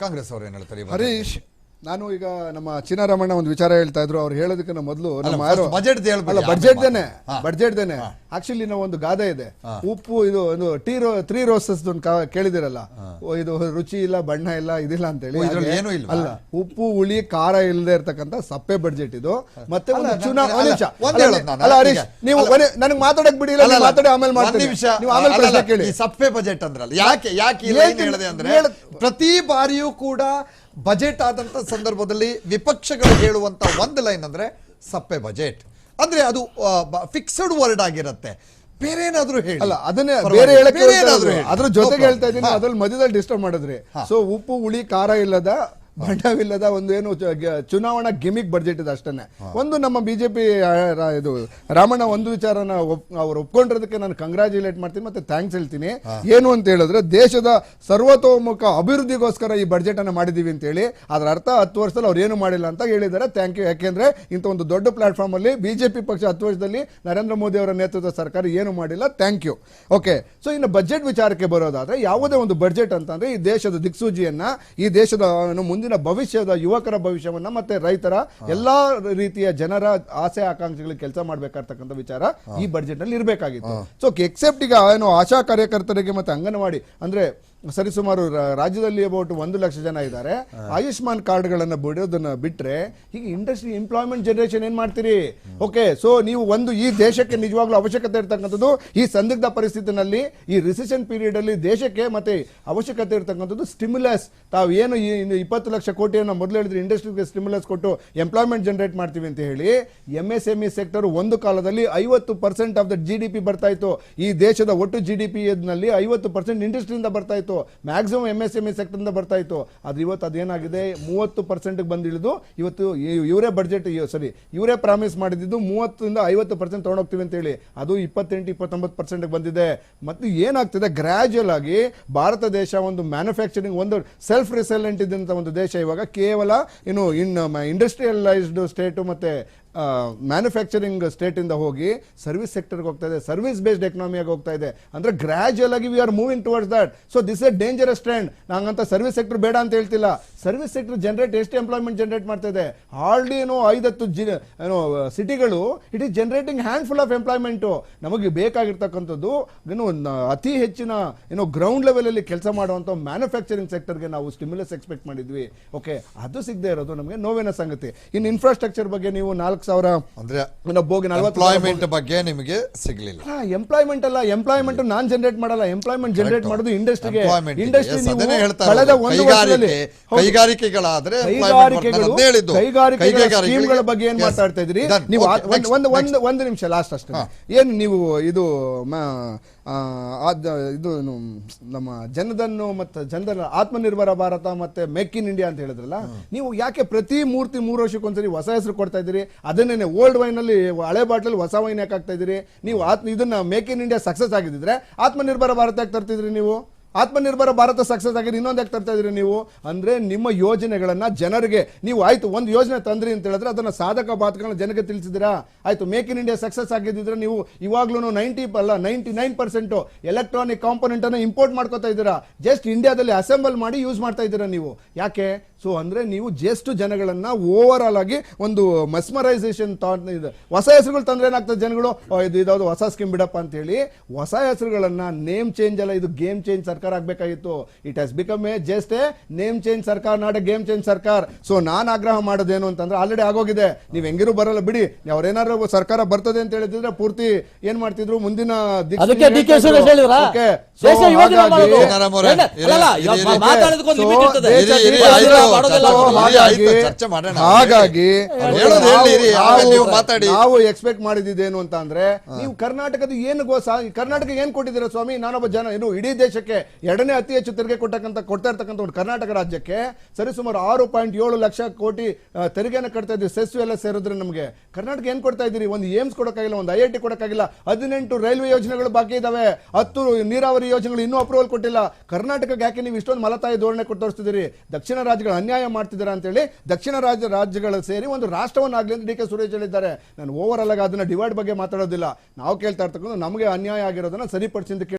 ಕಾಂಗ್ರೆಸ್ ಅವ್ರು ಏನ್ ಹೇಳ್ತಾರೆ ಈ ಬಗ್ಗೆ? ಹರೀಶ್ ನಾನು ಈಗ ನಮ್ಮ ಚಿನ್ನರಾಮಣ್ಣ ಒಂದು ವಿಚಾರ ಹೇಳ್ತಾ ಇದ್ರು. ಅವ್ರು ಹೇಳೋದಕ್ಕಿಂತ ಮೊದಲು ನಮ್ಮ ಬಜೆಟ್ ಯಾರು budget ಅಲ್ಲ ಆಮೇಲೆ ದೇನೆ ಬಜೆಟ್ ದೇನೆ ಆಕ್ಚುಲಿ ನಾವು ಒಂದು ಗಾದೆ ಇದೆ. ಉಪ್ಪು ಇದು ಒಂದು ಟೀ ರೋ ತ್ರೀ ರೋಸಸ್ ಕೇಳಿದಿರಲ್ಲ. ಓ, ಇದು ರುಚಿ ಇಲ್ಲ ಬಣ್ಣ ಇಲ್ಲ ಇದಿಲ್ಲ ಅಂತ ಹೇಳಿ ಏನೂ ಇಲ್ವಾ? ಅಲ್ಲ ಉಪ್ಪು ಹುಳಿ ಖಾರ ಇಲ್ಲದೆ ಇರತಕ್ಕಂತ ಸಪ್ಪೆ ಬಜೆಟ್ ಇದು. ಮತ್ತೆ ಒಂದು ಒಂದ್. ಒಂದ್ ಹೇಳೋದು ಹರೀಶ್ ನೀವು. ನನಗೆ ಮಾತಾಡಕ್ ಬಿಡಿ ಇಲ್ಲ ಮಾತಾಡಿ ಆಮೇಲೆ ಒಂದ್ ಮಾಡ್ತೀನಿ. ನೀವು ಆಮೇಲೆ ಪ್ರಶ್ನೆ ಕೇಳಿ. ಸಪ್ಪೆ ಬಜೆಟ್ ಅಂದ್ರಲ್ಲ ಯಾಕೆ ಯಾಕೆ ಅಂದ್ರೆ ಪ್ರತಿ ಬಾರಿಯೂ ಕೂಡ ಬಜೆಟ್ ಆದಂತ ಸಂದರ್ಭದಲ್ಲಿ ವಿಪಕ್ಷಗಳು ಹೇಳುವಂತ ಒಂದು ಲೈನ್ ಅಂದ್ರೆ ಸಪ್ಪೆ ಬಜೆಟ್. ಅಂದ್ರೆ ಅದು ಫಿಕ್ಸ್ಡ್ ವರ್ಡ್ ಆಗಿರುತ್ತೆ. ಬೇರೆ ಏನಾದ್ರು ಹೇಳಿ. ಅಲ್ಲ ಅದನ್ನೇ ಬೇರೆ ಹೇಳಕ್ಕೆ. ಅದ್ರ ಜೊತೆಗೆ ಹೇಳ್ತಾ ಇದ್ದೀನಿ. ಅದ್ರಲ್ಲಿ ಮಧ್ಯದಲ್ಲಿ ಡಿಸ್ಟರ್ಬ್ ಮಾಡಿದ್ರಿ. ಸೊ ಉಪ್ಪು ಹುಳಿ ಖಾರ ಇಲ್ಲದ ಬಣ್ಣವಿಲ್ಲದ ಒಂದು ಏನು ಚುನಾವಣಾ ಗಿಮಿಕ್ ಬಡ್ಜೆಟ್ ಇದೆ ಅಷ್ಟೇ ಒಂದು ನಮ್ಮ ಬಿಜೆಪಿ ಇದು ರಾಮಣ್ಣ ಒಂದು ವಿಚಾರನ ಅವ್ರು ಒಪ್ಕೊಂಡಿರೋದಕ್ಕೆ ನಾನು ಕಂಗ್ರಾಚುಲೇಟ್ ಮಾಡ್ತೀನಿ ಮತ್ತೆ ಥ್ಯಾಂಕ್ಸ್ ಹೇಳ್ತೀನಿ. ಏನು ಅಂತ ಹೇಳಿದ್ರೆ ದೇಶದ ಸರ್ವತೋಮುಖ ಅಭಿವೃದ್ಧಿಗೋಸ್ಕರ ಈ ಬಡ್ಜೆಟ್ ಅನ್ನ ಮಾಡಿದೀವಿ ಅಂತ ಹೇಳಿ. ಅದರ ಅರ್ಥ ಹತ್ತು ವರ್ಷದಲ್ಲಿ ಅವ್ರು ಏನು ಮಾಡಿಲ್ಲ ಅಂತ ಹೇಳಿದ್ದಾರೆ. ಥ್ಯಾಂಕ್ ಯು ಯಾಕೆಂದ್ರೆ ಇಂಥ ಒಂದು ದೊಡ್ಡ ಪ್ಲಾಟ್ಫಾರ್ಮ್ ಅಲ್ಲಿ ಬಿಜೆಪಿ ಪಕ್ಷ ಹತ್ತು ವರ್ಷದಲ್ಲಿ ನರೇಂದ್ರ ಮೋದಿ ಅವರ ನೇತೃತ್ವದ ಸರ್ಕಾರ ಏನು ಮಾಡಿಲ್ಲ. ಥ್ಯಾಂಕ್ ಯು ಓಕೆ ಸೊ ಇನ್ನು ಬಜೆಟ್ ವಿಚಾರಕ್ಕೆ ಬರೋದಾದ್ರೆ ಯಾವುದೇ ಒಂದು ಬಜೆಟ್ ಅಂತಂದ್ರೆ ಈ ದೇಶದ ದಿಕ್ಸೂಜಿಯನ್ನ ಈ ದೇಶದ ಏನು ಮುಂದಿನ ಭವಿಷ್ಯದ ಯುವಕರ ಭವಿಷ್ಯವನ್ನ ಮತ್ತೆ ರೈತರ ಎಲ್ಲಾ ರೀತಿಯ ಜನರ ಆಸೆ ಆಕಾಂಕ್ಷೆಗಳಿಗೆ ಕೆಲಸ ಮಾಡಬೇಕಾಗ್ತಕ್ಕಂಥ ವಿಚಾರ ಈ ಬಜೆಟ್ನಲ್ಲಿ ಇರಬೇಕಾಗಿತ್ತು. ಸೊ ಎಕ್ಸೆಪ್ಟ್ ಈಗ ಏನು ಆಶಾ ಕಾರ್ಯಕರ್ತರಿಗೆ ಮತ್ತೆ ಅಂಗನವಾಡಿ ಅಂದ್ರೆ ಸರಿಸುಮಾರು ರಾಜ್ಯದಲ್ಲಿ ಅಬೌಟ್ ಒಂದು ಲಕ್ಷ ಜನ ಇದ್ದಾರೆ. ಆಯುಷ್ಮಾನ್ ಕಾರ್ಡ್ಗಳನ್ನ ಬಿಡೋದನ್ನ ಬಿಟ್ರೆ ಈಗ ಇಂಡಸ್ಟ್ರಿ ಎಂಪ್ಲಾಯ್ಮೆಂಟ್ ಜನರೇಷನ್ ಏನ್ ಮಾಡ್ತೀರಿ? ಓಕೆ ಸೊ ನೀವು ಒಂದು ಈ ದೇಶಕ್ಕೆ ನಿಜವಾಗ್ಲೂ ಅವಶ್ಯಕತೆ ಇರ್ತಕ್ಕಂಥದ್ದು ಈ ಸಂದಿಗ್ಧ ಪರಿಸ್ಥಿತಿನಲ್ಲಿ ಈ ರಿಸೆಷನ್ ಪೀರಿಯಡ್ ಅಲ್ಲಿ ದೇಶಕ್ಕೆ ಮತ್ತೆ ಅವಶ್ಯಕತೆ ಇರ್ತಕ್ಕಂಥದ್ದು ಸ್ಟಿಮ್ಯುಲಸ್ ತಾವು ಏನು ಈ ಇಪ್ಪತ್ತು ಲಕ್ಷ ಕೋಟಿಯನ್ನು ಮೊದಲು ಹೇಳಿದ್ರೆ ಇಂಡಸ್ಟ್ರಿಗೆ ಸ್ಟಿಮ್ಯುಲಸ್ ಕೊಟ್ಟು ಎಂಪ್ಲಾಯ್ಮೆಂಟ್ ಜನರೇಟ್ ಮಾಡ್ತೀವಿ ಅಂತ ಹೇಳಿ M S M E sector ಒಂದು ಕಾಲದಲ್ಲಿ ಐವತ್ತು percent of the G D P ಬರ್ತಾ ಇತ್ತು. ಈ ದೇಶದ ಒಟ್ಟು ಜಿ ಡಿ ಪಿ ಐವತ್ತು ಪರ್ಸೆಂಟ್ ಇಂಡಸ್ಟ್ರಿಯಿಂದ ಬರ್ತಾ ಇತ್ತು. Maximum M S M E sector ಬರ್ತಾ ಇತ್ತು. ಅದು ಇವತ್ತು ಅದೇನಾಗಿದೆ? ಮೂವತ್ತು ಪರ್ಸೆಂಟ್ ಬಂದಿಳಿದು ಇವತ್ತು ಇವರೇ ಬಡ್ಜೆಟ್ ಸರಿ ಇವರೇ ಪ್ರಾಮಿಸ್ ಮಾಡಿದ್ದು ಮೂವತ್ತರಿಂದ ಐವತ್ತು ಪರ್ಸೆಂಟ್ ತೊಗೊಂಡೋಗ್ತೀವಿ ಅಂತ ಹೇಳಿ. ಅದು ಇಪ್ಪತ್ತೆಂಟು, ಇಪ್ಪತ್ತೊಂಬತ್ತು ಪರ್ಸೆಂಟ್ಗೆ ಬಂದಿದೆ. ಮತ್ತು ಏನಾಗ್ತಿದೆ? ಗ್ರಾಜುಯಲ್ ಆಗಿ ಭಾರತ ದೇಶ ಒಂದು ಮ್ಯಾನುಫ್ಯಾಕ್ಚರಿಂಗ್ ಒಂದು ಸೆಲ್ಫ್ ರಿಸೆಲೆಂಟ್ ಇದ್ದಂಥ ಒಂದು ದೇಶ ಇವಾಗ ಕೇವಲ ಏನು ಇನ್ ಇಂಡಸ್ಟ್ರಿಯಲೈಸ್ಡ್ ಸ್ಟೇಟು ಮತ್ತೆ ಮ್ಯಾನುಫ್ಯಾಕ್ಚರಿಂಗ್ ಸ್ಟೇಟ್ ಇಂದ ಹೋಗಿ ಸರ್ವಿಸ್ ಸೆಕ್ಟರ್ಗೆ ಹೋಗ್ತಾ ಇದೆ ಸರ್ವಿಸ್ ಬೇಸ್ಡ್ ಎಕನಾಮಿಯಾಗಿ ಹೋಗ್ತಾ ಇದೆ. ಅಂದ್ರೆ ಗ್ರಾಜುಯಲ್ ಆಗಿ we are moving towards that so this a dangerous trend ನಂಗಂತ service sector ಬೇಡ ಅಂತ ಹೇಳ್ತಿಲ್ಲ. ಸರ್ವಿಸ್ ಸೆಕ್ಟರ್ ಜನರೇಟ್ ಎಷ್ಟು ಎಂಪ್ಲಾಯ್ಮೆಂಟ್ ಜನರೇಟ್ ಮಾಡ್ತಾ ಇದೆ? ಆಲ್ರೆಡಿ ಏನೋ ಐದತ್ತು ಜಿ, ಏನೋ, ಸಿಟಿಗಳು it is generating handful of employment ನಮಗೆ ಬೇಕಾಗಿರ್ತಕ್ಕಂಥದ್ದು ಏನು ಅತಿ ಹೆಚ್ಚಿನ, ಏನೋ ಗ್ರೌಂಡ್ ಲೆವೆಲಲ್ಲಿ ಕೆಲಸ ಮಾಡುವಂತ ಮ್ಯಾನುಫ್ಯಾಕ್ಚರಿಂಗ್ ಸೆಕ್ಟರ್ಗೆ ನಾವು ಸ್ಟಿಮ್ಯುಲಸ್ ಎಕ್ಸ್ಪೆಕ್ಟ್ ಮಾಡಿದ್ವಿ. ಓಕೆ ಅದು ಸಿಗದೆ ಇರೋದು ನಮಗೆ ನೋವಿನ ಸಂಗತಿ. ಇನ್ನು ಇನ್ಫ್ರಾಸ್ಟ್ರಕ್ಚರ್ ಬಗ್ಗೆ ನೀವು ನಾಲ್ಕು ಸಾವಿರ ಅಂದ್ರೆ ಎಂಪ್ಲಾಯ್ಮೆಂಟ್ ಬಗ್ಗೆ ನಿಮಗೆ ಸಿಗ್ಲಿಲ್ಲ. ಎಂಪ್ಲಾಯ್ಮೆಂಟ್ ಅಲ್ಲ ಎಂಪ್ಲಾಯ್ಮೆಂಟ್ ನಾನ್ ಜನರೇಟ್ ಮಾಡಲ್ಲ. Employment generate. ಮಾಡೋದು ಇಂಡಸ್ಟ್ರಿಗೆ. ಇಂಡಸ್ಟ್ರಿ ಕಳೆದ ಒಂದು ವರ್ಷದಲ್ಲಿ ಕೈಗಾರಿಕೆಗಳಾದ್ರೆ ಕೈಗಾರಿಕೆಗಳು ಸ್ಕೀಮ್ಗಳ ಬಗ್ಗೆ ಏನ್ ಮಾತಾಡ್ತಾ ಇದ್ರಿ ನೀವು ಒಂದ್- ಒಂದು ಒಂದು ನಿಮಿಷ ಲಾಸ್ಟ್ ಅಷ್ಟೇ. ಏನು ನೀವು ಇದು ಆ, ಇದು ನಮ್ಮ ಜನದನ್ನು ಮತ್ತು ಜನರ ಆತ್ಮನಿರ್ಭರ ಭಾರತ ಮತ್ತೆ ಮೇಕ್ ಇನ್ ಇಂಡಿಯಾ ಅಂತ ಹೇಳಿದ್ರಲ್ಲ ನೀವು ಯಾಕೆ ಪ್ರತಿ ಮೂರ್ತಿ ಮೂರು ವರ್ಷಕ್ಕೊಂದ್ಸರಿ ಹೊಸ ಹೆಸರು ಕೊಡ್ತಾ ಇದ್ದೀರಿ? ಅದನ್ನೇ ಓಲ್ಡ್ ವೈನ್ ಅಲ್ಲಿ ಹಳೆ ಬಾಟ್ಲಲ್ಲಿ ಹೊಸ ವೈನ್ ಯಾಕೆ ಹಾಕ್ತಾ ಇದ್ದೀರಿ? ನೀವು ಆತ್ಮ ಇದನ್ನ ಮೇಕ್ ಇನ್ ಇಂಡಿಯಾ ಸಕ್ಸಸ್ ಆಗಿದ್ದಿದ್ರೆ ಆತ್ಮನಿರ್ಭರ ಭಾರತ ಯಾಕೆ ತರ್ತಿದ್ರಿ ನೀವು? ಆತ್ಮನಿರ್ಭರ ಭಾರತ ಸಕ್ಸಸ್ ಆಗಿದೆ ಇನ್ನೊಂದು ಯಾಕೆ ತರ್ತಾ ಇದ್ರಿ ನೀವು? ಅಂದ್ರೆ ನಿಮ್ಮ ಯೋಜನೆಗಳನ್ನ ಜನರಿಗೆ, ನೀವು ಆಯ್ತು, ಒಂದು ಯೋಜನೆ ತಂದ್ರಿ ಅಂತ ಹೇಳಿದ್ರೆ ಅದನ್ನ ಸಾಧಕ ಬಾತ್ಗಳನ್ನ ಜನಕ್ಕೆ ತಿಳಿಸಿದಿರಾ ಆಯ್ತು ಮೇಕ್ ಇನ್ ಇಂಡಿಯಾ ಸಕ್ಸಸ್ ಆಗಿದ್ದಿದ್ರೆ ನೀವು ಇವಾಗ್ಲೂ ನೈಂಟಿ ಅಲ್ಲ ninety nine percent electronic component ಅನ್ನ ಇಂಪೋರ್ಟ್ ಮಾಡ್ಕೋತಾ ಇದ್ದೀರಾ? ಜಸ್ಟ್ ಇಂಡಿಯಾದಲ್ಲಿ ಅಸೆಂಬಲ್ ಮಾಡಿ ಯೂಸ್ ಮಾಡ್ತಾ ಇದ್ದೀರಾ ನೀವು? ಯಾಕೆ? ಸೊ ಅಂದ್ರೆ ನೀವು ಜಸ್ಟ್ ಜನಗಳನ್ನ ಓವರ್ ಆಲ್ ಆಗಿ ಒಂದು ಮಸ್ಮರೈಸೇಷನ್ ಥಾಟ್ ಹೊಸ ಹೆಸರುಗಳು ತಂದ್ರೆ ಏನಾಗ್ತದೆ ಜನಗಳು? ಇದು ಇದಾವುದು ಹೊಸ ಸ್ಕೀಮ್ ಬಿಡಪ್ಪ ಅಂತ ಹೇಳಿ, ಹೊಸ ಹೆಸರುಗಳನ್ನ ನೇಮ್ ಚೇಂಜ್ ಅಲ್ಲ, ಇದು ಗೇಮ್ ಚೇಂಜ್ ಸರ್ಕಾರ ಆಗ್ಬೇಕಾಗಿತ್ತು. It has become a just a name change ಸರ್ಕಾರ ನಾಟ್ ಎ ಗೇಮ್ ಚೇಂಜ್ ಸರ್ಕಾರ. ಸೊ ನಾನು ಆಗ್ರಹ ಮಾಡೋದೇನು ಅಂತಂದ್ರೆ ಆಲ್ರೆಡಿ ಆಗೋಗಿದೆ. ನೀವು ಹೆಂಗಿರು ಬರಲ್ಲ ಬಿಡಿ. ಅವ್ರೇನಾದ್ರು ಸರ್ಕಾರ ಬರ್ತದೆ ಅಂತ ಹೇಳಿದ್ರೆ ಪೂರ್ತಿ ಏನ್ ಮಾಡ್ತಿದ್ರು? ಮುಂದಿನ ದೇಶ ಹಾಗಾಗಿ- ಮಾಡೋದು. ಮಾತಾಡೋದಕ್ಕೊಂದು ಇರ್ತದೆ. ನಾವು- ಎಕ್ಸ್ಪೆಕ್ಟ್ ಮಾಡಿದ್ದೇನು ಅಂತ ಅಂದ್ರೆ ನೀವು ಕರ್ನಾಟಕದ ಏನು ಕರ್ನಾಟಕ ಏನ್ ಕೊಟ್ಟಿದ್ದೀರಾ ಸ್ವಾಮಿ? ನಾನೊಬ್ಬ ಜನ ಏನು ಇಡೀ ದೇಶಕ್ಕೆ ಎರಡನೇ ಅತಿ ಹೆಚ್ಚು ತೆರಿಗೆ ಕೊಟ್ಟಕ್ಕಂತ ಕೊಡ್ತಾ ಇರ್ತಕ್ಕಂಥ ಒಂದು ಕರ್ನಾಟಕ ರಾಜ್ಯಕ್ಕೆ ಸರಿಸುಮಾರು ಆರು ಪಾಯಿಂಟ್ ಏಳು ಲಕ್ಷ ಕೋಟಿ ತೆರಿಗೆನ ಕಟ್ತಾ ಇದ್ದೀವಿ ಸೆಸ್ ಎಲ್ಲ ಸೇರಿದ್ರೆ ನಮಗೆ ಕರ್ನಾಟಕ ಏನ್ ಕೊಡ್ತಾ ಇದ್ದೀರಿ? ಒಂದು ಏಮ್ಸ್ ಕೊಡಕ್ಕಾಗಿಲ್ಲ ಒಂದು ಐ ಐ ಟಿ ಕೊಡಕ್ಕಾಗಿಲ್ಲ ಹದಿನೆಂಟು ರೈಲ್ವೆ ಯೋಜನೆಗಳು ಬಾಕಿ ಇದಾವೆ. ಹತ್ತು ನೀರಾವರಿ ಯೋಜನೆಗಳು ಇನ್ನೂ ಅಪ್ರೂವಲ್ ಕೊಟ್ಟಿಲ್ಲ. ಕರ್ನಾಟಕಕ್ಕೆ ಯಾಕೆ ನೀವು ಇಷ್ಟೊಂದು ಮಲತಾಯಿ ಧೋರಣೆ ಕೊಟ್ಟು ತೋರಿಸ್ತಿದ್ದೀರಿ? ದಕ್ಷಿಣ ರಾಜ್ಯಗಳು ಅನ್ಯಾಯ ಮಾಡ್ತಿದ್ದೀರಾ ಅಂತ ಹೇಳಿ ದಕ್ಷಿಣ ರಾಜ್ಯ ರಾಜ್ಯಗಳು ಸೇರಿ ಒಂದು ರಾಷ್ಟ್ರವನ್ನಾಗಲಿ ಅಂತ ಡಿ ಕೆ ಸುರೇಶ್ ಹೇಳಿದ್ದಾರೆ. ನಾನು ಓವರ್ ಆಗಿ ಅದನ್ನ ಡಿವೈಡ್ ಬಗ್ಗೆ ಮಾತಾಡೋದಿಲ್ಲ. ನಾವು ಕೇಳ್ತಾ ಇರ್ತಕ್ಕಂಥ ನಮಗೆ ಅನ್ಯಾಯ ಆಗಿರೋದನ್ನ ಸರಿಪಡಿಸಿದ